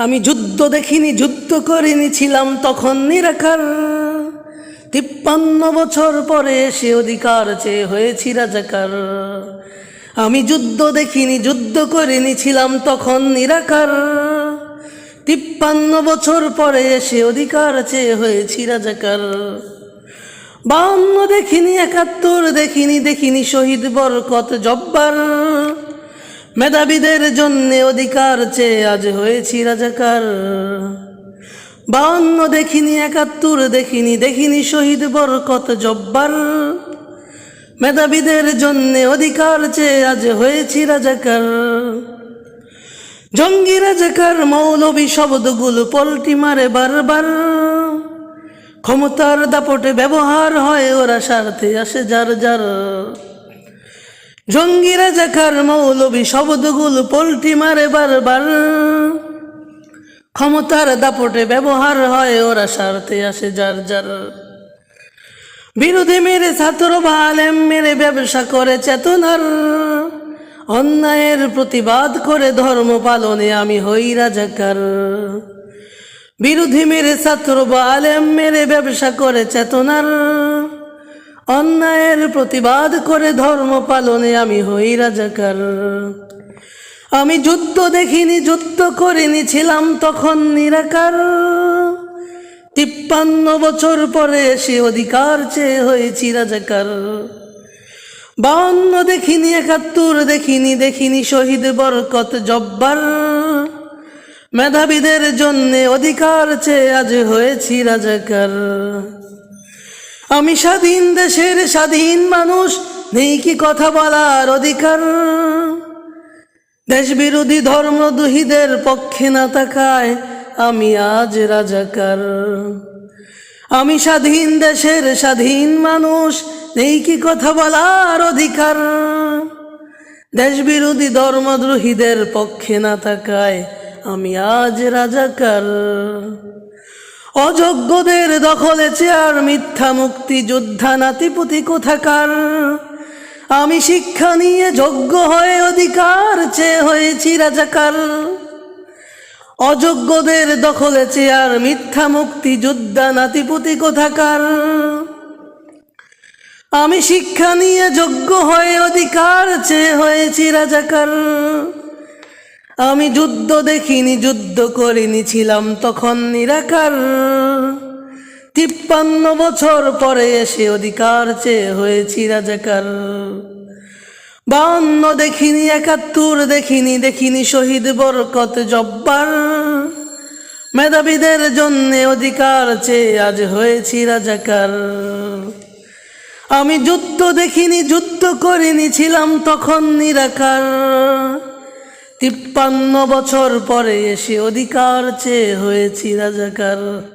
আমি যুদ্ধ দেখিনি, যুদ্ধ করিনি, ছিলাম তখন নিরাকার। তিপ্পান্ন বছর পরে সে অধিকার চেয়ে হয়েছি রাজাকার। আমি যুদ্ধ দেখিনি, যুদ্ধ করিনি, ছিলাম তখন নিরাকার। তিপ্পান্ন বছর পরে সে অধিকার চেয়ে হয়েছি রাজাকার। বান্ন দেখিনি, একাত্তর দেখিনি দেখিনি শহীদ বরকত জব্বার। মেধাবীদের জন্যে অধিকার চেয়ে আজ হয়েছি রাজাকার। বান্ন দেখিনি, একাত্তর দেখিনি দেখিনি শহীদ বরকত জব্বার। মেধাবীদের জন্যে অধিকার চেয়ে আজ হয়েছি রাজাকার। জঙ্গি রাজাকার মৌলবী শব্দগুলো পল্টি মারে বারবার। ক্ষমতার দাপটে ব্যবহার হয়, ওরা স্বার্থে আসে যার যার। জঙ্গি রাজাকার মৌলবী শব্দগুলো পল্টি মারে বারবার। ক্ষমতার দাপটে ব্যবহার হয়, ওরা স্বার্থে আসে যার যার। বিরোধী মেরে ছাত্র বা আলেম মেরে ব্যবসা করে চেতনার। অন্যায়ের প্রতিবাদ করে ধর্ম পালনে আমি হই রাজাকার। বিরোধী মেরে ছাত্র বা আলেম মেরে ব্যবসা করে চেতনার। অন্যায়ের প্রতিবাদ করে ধর্ম পালনে আমি হই রাজাকার। আমি যুদ্ধ দেখিনি, যুদ্ধ করিনি, ছিলাম তখন নিরাকার। তিপ্পান্ন বছর পরে সে অধিকার চেয়ে হয়েছি রাজাকার। বাউন্ন দেখিনি, একাত্তর দেখিনি দেখিনি শহীদ বরকত জব্বার। মেধাবীদের জন্যে অধিকার চেয়ে আজ হয়েছি রাজাকার। আমি স্বাধীন দেশের স্বাধীন মানুষ, নেই কি কথা বলার অধিকার? দেশ বিরোধী ধর্মদুহীদের পক্ষে না তাকায় আমি আজ রাজাকার। আমি স্বাধীন দেশের স্বাধীন মানুষ, নেই কি কথা বলার অধিকার? দেশ বিরোধী ধর্মদ্রোহীদের পক্ষে না থাকায় আমি আজ রাজাকার। অযোগ্যদের দখলে চেয়ার মিথ্যা মুক্তি, যোদ্ধা, নাতিপুতি কোথাকার? আমি শিক্ষা নিয়ে যোগ্য হয়ে অধিকার চেয়ে হয়েছি রাজাকার। অযোগ্যদের দখলে চেয়ার মিথ্যা মুক্তি, যোদ্ধা, নাতিপুতি কোথাকার? আমি শিক্ষা নিয়ে যোগ্য হয়ে অধিকার চেয়ে হয়েছি রাজাকার। আমি যুদ্ধ দেখিনি, যুদ্ধ করিনি, ছিলাম তখন নিরাকার। তিপ্পান্ন বছর পরে এসে অধিকার চেয়ে হয়েছি রাজাকার। বান্ন দেখিনি, একাত্তর দেখিনি দেখিনি শহীদ বরকত জব্বার। মেধাবীদের জন্যে অধিকার চেয়ে আজ হয়েছি রাজাকার। আমি যুদ্ধ দেখিনি, যুদ্ধ করিনি, ছিলাম তখন নিরাকার। তিপ্পান্ন বছর পরে এসে অধিকার চেয়ে হয়েছি রাজাকার।